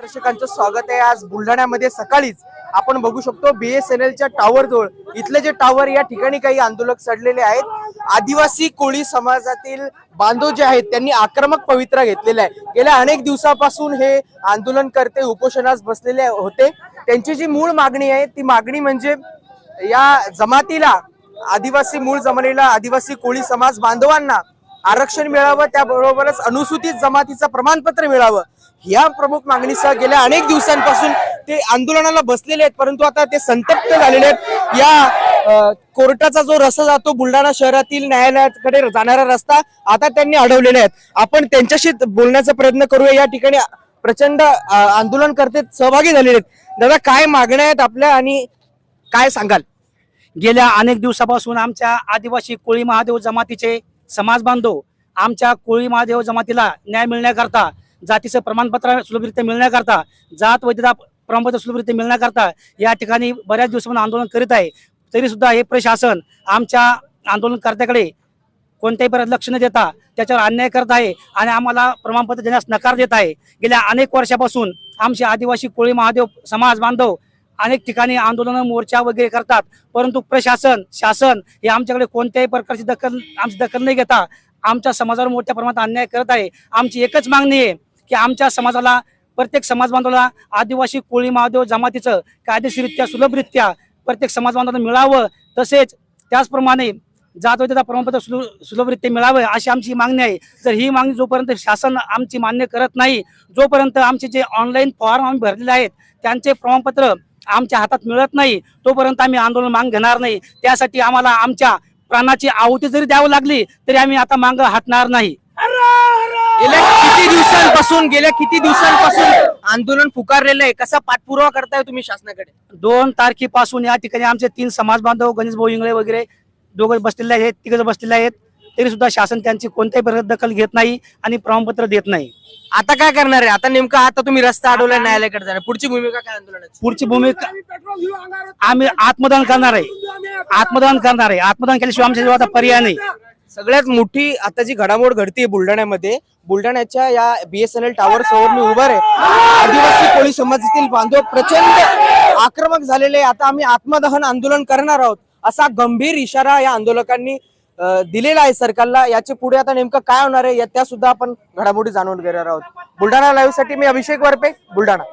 दर्शकांचं स्वागत आहे. आज बुलढाण्यामध्ये सकाळीच आपण बघू शकतो बीएसएनएलच्या टॉवर जवळ. इथले जे टॉवर या ठिकाणी काही आंदोलक चढलेले आहेत. आदिवासी कोळी समाजातील बांधव जे आहेत त्यांनी आक्रमक पवित्रा घेतलेला आहे गेल्या अनेक दिवसापासून हे आंदोलन करते उपोषणास बसलेले होते. त्यांची जी मूळ मागणी आहे ती मागणी म्हणजे या जमातीला आदिवासी मूळ जमलेला आदिवासी कोळी समाज बांधवांना आरक्षण मिळावं त्याबरोबरच अनुसूचित जमातीचं प्रमाणपत्र मिळावं. या प्रमुख मागणीसह गेल्या अनेक दिवसांपासून ते आंदोलनाला बसलेले आहेत परंतु आता ते संतप्त झालेले आहेत. या कोर्टाचा जो रस्ता जातो बुलढाणा शहरातील न्यायालयाकडे जाणारा रस्ता आता त्यांनी अडवलेले आहेत आपण त्यांच्याशी बोलण्याचा प्रयत्न करूया. या ठिकाणी प्रचंड आंदोलन करते सहभागी झालेले आहेत. दादा काय मागण्या आहेत आपल्या आणि काय सांगाल? गेल्या अनेक दिवसापासून आमच्या आदिवासी कोळी महादेव जमातीचे समाज बांधव आमच्या कोळी महादेव जमातीला न्याय मिळण्याकरता जातीचं प्रमाणपत्र सुलभरित्या मिळण्याकरता जात वैधता प्रमाणपत्र सुलभरित्या मिळण्याकरता या ठिकाणी बऱ्याच दिवसापासून आंदोलन करीत आहे. तरीसुद्धा हे प्रशासन आमच्या आंदोलनकर्त्याकडे कोणत्याही प्रकारे लक्ष न देता त्याच्यावर अन्याय करत आहे आणि आम्हाला प्रमाणपत्र देण्यास नकार देत आहे. गेल्या अनेक वर्षापासून आमचे आदिवासी कोळी महादेव समाज बांधव अनेक ठिकाणी आंदोलन मोर्चा वगैरे करतात. परंतु प्रशासन शासन हे आमच्याकडे कोणत्याही प्रकारची दखल आमची दखल नाही घेता आमच्या समाजावर मोठ्या प्रमाणात अन्याय करत आहे. आमची एकच मागणी आहे की आमच्या समाजाला प्रत्येक समाज बांधवाला आदिवासी कोळी महादेव जमातीचं कायदेशीररित्या सुलभरित्या प्रत्येक समाज बांधवांना मिळावं. तसेच त्याचप्रमाणे जात प्रमाणपत्र सुलभ सुलभरित्या मिळावं अशी आमची मागणी आहे. तर ही मागणी जोपर्यंत शासन आमची मान्य करत नाही जोपर्यंत आमचे जे ऑनलाईन फॉर्म आम्ही भरलेले आहेत त्यांचे प्रमाणपत्र आमच्या हातात मिळत नाही तोपर्यंत आम्ही आंदोलन मांग घेणार नाही. त्यासाठी आम्हाला आमच्या प्राणाची आहुती जरी द्यावी लागली तरी आम्ही आता मांग हटणार नाही. गेल्या किती दिवसांपासून गेल्या किती दिवसांपासून आंदोलन पुकारलेलं आहे? कसा पाठपुरावा करताय तुम्ही शासनाकडे? दोन तारखेपासून या ठिकाणी आमचे तीन समाज बांधव गणेश भाऊ इंगळे वगैरे दोघं बसलेले आहेत तिघ बसलेले आहेत. तरी सुद्धा शासन त्यांची कोणत्याही प्रकारे दखल घेत नाही आणि प्रमाणपत्र देत नाही. आता काय करणार आहे? आता नेमका आता तुम्ही रस्ता अडवलाय न्यायालयाकडे जाणार पुढची भूमिका काय आंदोलनाची? पुढची भूमिका आम्ही आत्मदान करणार आहे. आत्मदान करणार आहे. आत्मदान केल्याशिवाय आमच्या जीवाचा पर्याय नाही. सगळ्यात मोठी आता जी घडामोड घडते बुलढाण्यामध्ये बुलढाण्याच्या या बीएसएनएल टावर समोर मी उभा आहे. आदिवासी कोळी समाजातील बांधव प्रचंड आक्रमक झालेले. आता आम्ही आत्मदहन आंदोलन करणार आहोत. असा गंभीर इशारा या आंदोलकांनी दिलेला आहे सरकारला. याच्यापुढे आता नेमकं काय होणार आहे या- त्या सुद्धा आपण घडामोडी जाणून घेणार आहोत. बुलढाणा लाईव्हसाठी मी अभिषेक वरपे बुलढाणा.